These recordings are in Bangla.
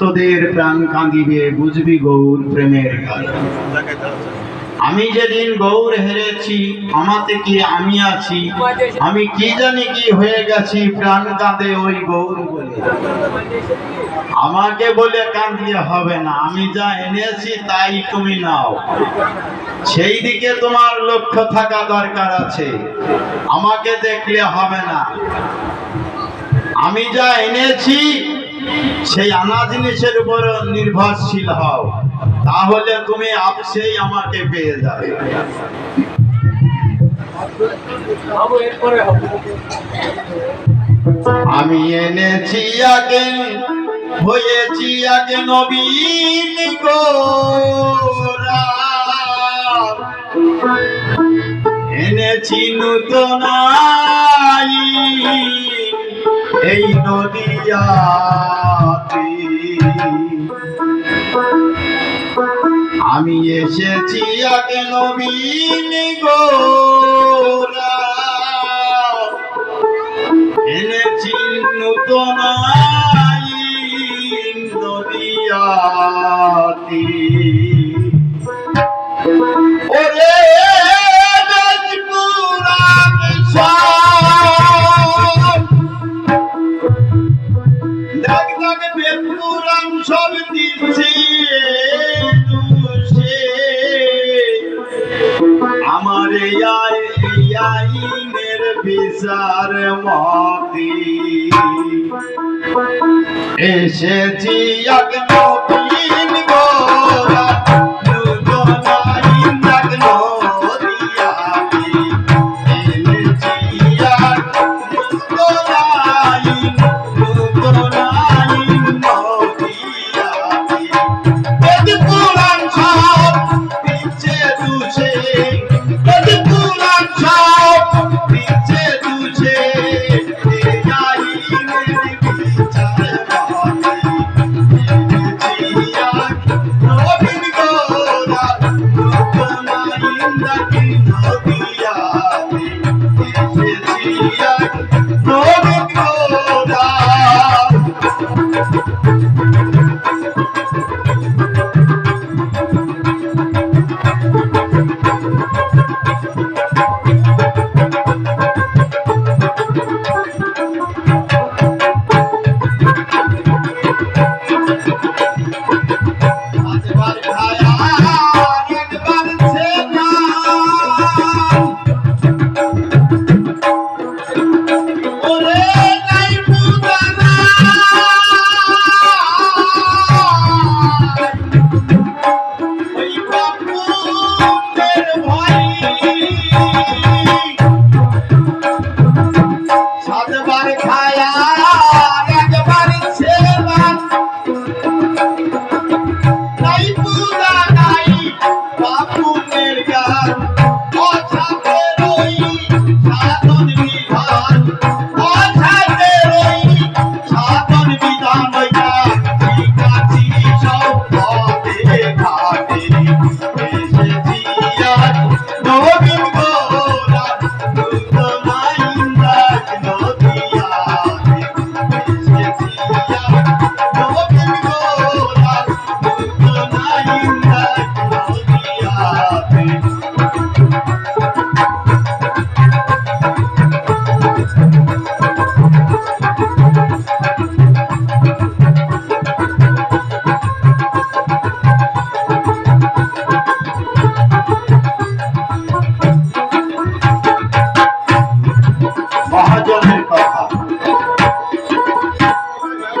তোদের প্রাণ কাঁদিবে, বুঝবি গৌর প্রেমের আমি যেদিন গৌর হেরেছি, আমাতে কি আমি আছি? আমি কি জানি কি হয়ে গেছি, প্রাণ কাঁদে ওই গৌর বলে। আমাকে বলে কাঁদিয়ে হবে না, আমি যা এনেছি তাই তুমি নাও। সেই দিকে তোমার লক্ষ্য থাকা দরকার আছে, আমাকে দেখলে হবে না। আমি যা এনেছি সেই আনা জিনিসের উপর নির্ভরশীল হও। তাহলে তুমি আপসেই আমাকে পেয়ে যাবে। আমি এনেছি আগে, হয়েছি আগে নবীন এনেছি নূতন এই নদিয়াতে আমি এসেছি আগে নবীন গোরা এনেছি নূতন আইন এসেছি এক একবার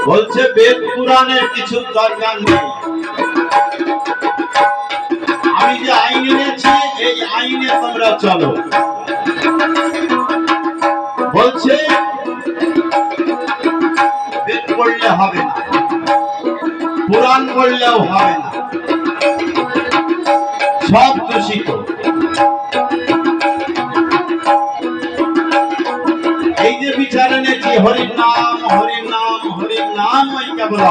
বলছে বেদ পুরাণের কিছু দরকার নেই। আমি যে আইন এনেছি এই আইনে তোমরা চলো। বলছে বেদ পড়লে হবে না পুরাণ পড়লেও হবে না, সব দূষিত। এই যে বিচার এনেছি, হরির নাম হরির নাম হরির নাম, ওই কেবল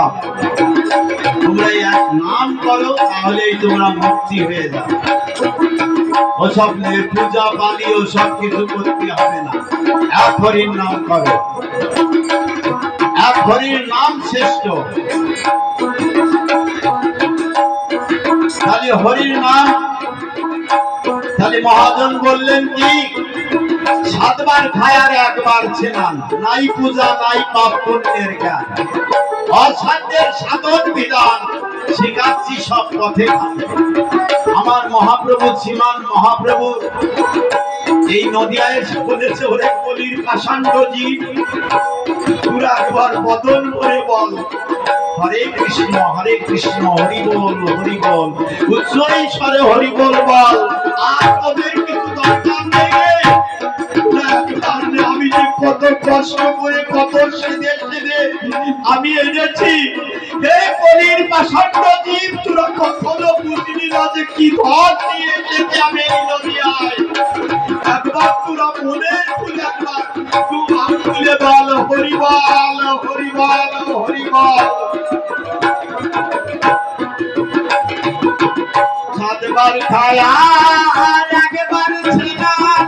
তোমরা এক নাম করো, তাহলেই তোমরা মুক্তি হয়ে যাবে। ওসব পূজা পালি ও সব কিছু করতে হবে না। এক হরির নাম করো। এক হরির নাম শ্রেষ্ঠ। তাহলে হরির নাম? তাহলে মহাজন বললেন কি? সাতবার খায় আর একবার ছেনান নাই পূজা, নাই পাপ পুণ্যের জ্ঞান। অসাধ্যের সাধন বিধান। শিখাচ্ছি সব পথে। আমার মহাপ্রভু শ্রীমান মহাপ্রভু। এই নদিয়ায় বলেছে, ওরে কলির পাষাণ্ড জীব, পুরা একবার বদন করে বল। হরে কৃষ্ণ হরে কৃষ্ণ, হরি বল হরি বল। উচ্চ ঈশ্বরে হরি বল বল। আর তোদের কিছু দরকার নেই। আমি যে কত কষ্ট করে কত সেদে আমি এনেছি। হে কলির পাষাণ্ড জীব তোরা কখনো বুঝলি না যে কি নিয়ে এসেছি আমি এই নদিয়ায়। একবার তোরা মনে একবার বল সাতবার খায়া একবার ছিলাম।